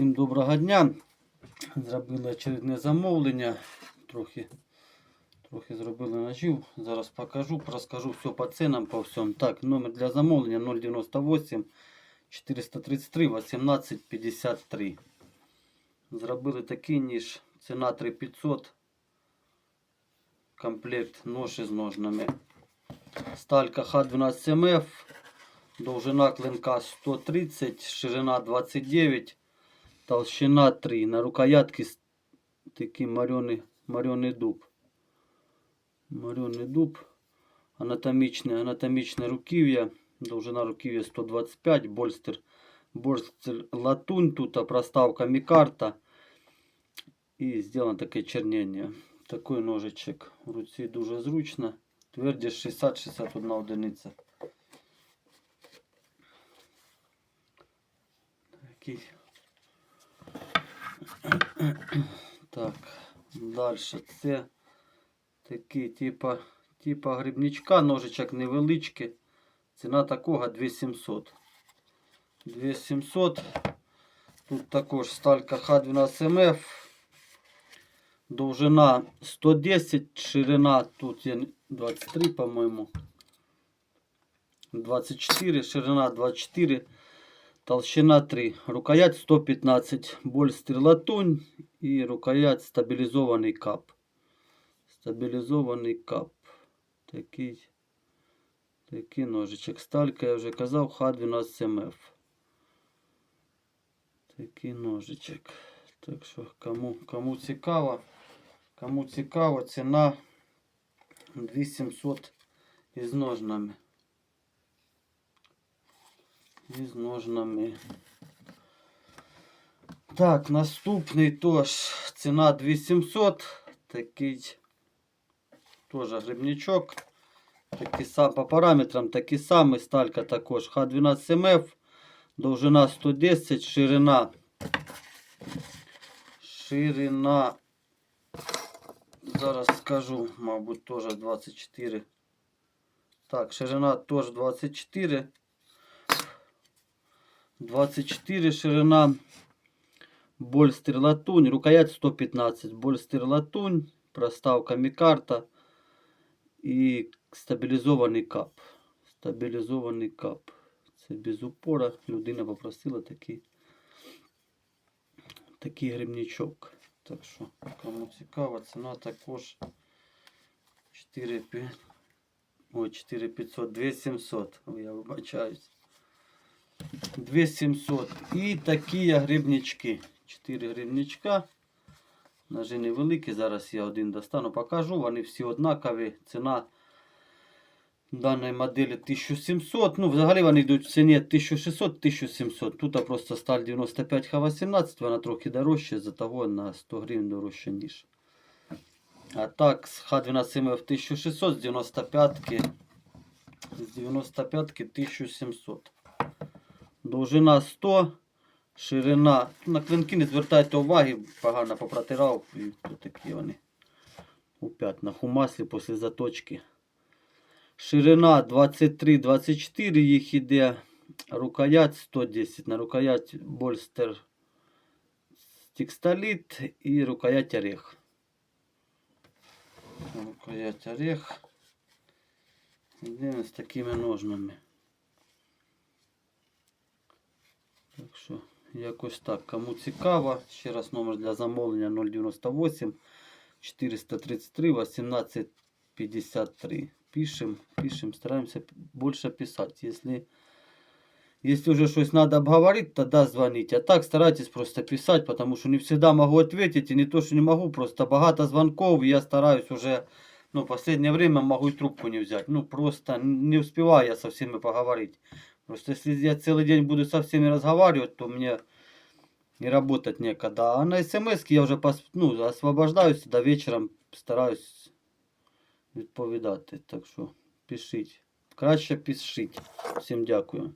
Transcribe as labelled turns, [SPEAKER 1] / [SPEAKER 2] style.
[SPEAKER 1] Всім доброго дня. Зробили очередне замовлення. Трохи, трохи зробили ножів. Зараз покажу, розкажу все по ценам, по всьому. Так, номер для замовлення 098 433 1853. Зробили такий ніж. Ціна 3500. Комплект нож із ножнами. Сталька Х12МФ. Довжина клинка 130, ширина 29, толщина 3. На рукоятке с- такий морений, морений дуб. Морений дуб. Анатомічне, анатомічне руків'я. Довжина руків'я 125, больстер, больстер латунь, тут а проставка мікарта. І зроблено таке чернення. Такий ножичок в руці дуже зручно. Твердість 60-61 одиниця. Такий. Так, далі це такий типа, типа грибничка, ножичок невеличкий. Ціна такого 2700. 2700. Тут також сталька Х12МФ. Довжина 110, ширина тут є 23, по-моєму. 24, ширина 24. Толщина 3. Рукоять 115. Больстер латунь і рукоять стабілізований кап. Стабілізований кап. Такий, такий ножичок. Сталька, я вже казав, Х12МФ. Такий ножичок. Так що, кому, кому цікаво, кому цікаво, ціна 2700 із ножнами. Із ножнами. Так, наступний тож ціна 2700. Такий теж грибничок. Такий сам по параметрам, такий самий сталька також. Х12МФ. Довжина 110, ширина. Ширина. Зараз скажу, мабуть, теж 24. Так, ширина теж 24. 24 ширина. Больстер латунь. Рукоять 115. Больстер латунь. Проставка мікарта. І стабілізований кап. Стабілізований кап. Це без упора. Людина попросила такий, такий грибничок. Так що, кому цікаво, ціна також 4, Ой, 4500, 2700. Я вибачаюсь. 2700. І такі грибнички. 4 грибничка. Ножи невеликі. Зараз я один достану, покажу. Вони всі однакові. Ціна даної моделі 1700. Ну, взагалі вони йдуть в ціні 1600-1700. Тут просто сталь 95 Х18, вона трохи дорожча, за того на 100 гривень дорожча, ніж. А так, з Х12 в 1600, з 95 з 95 1700. Довжина 100, ширина. На клинки не звертайте уваги, погано попротирав. І тут такі вони у п'ятнах у маслі після заточки. Ширина 23-24 їх іде. Рукоять 110. На рукоять больстер текстоліт і рукоять орех. Рукоять орех. Йдемо з такими ножнами. Так що, якось так. Кому цікаво, ще раз номер для замовлення 098 433 1853. Пишем, пишем, стараемся больше писать. Если, если уже что-то надо обговорить, тогда звоните. А так старайтесь просто писать, потому что не всегда могу ответить. И не то, что не могу, просто богато звонков. Я стараюсь уже, ну, последнее время могу и трубку не взять. Ну, просто не успеваю я со всеми поговорить. Просто если я целый день буду со всеми разговаривать, то мне и работать некогда. А на смс я уже пос- ну, освобождаюсь, до вечером стараюсь відповідати. Так що пишіть. Краще пишіть. Всім дякую.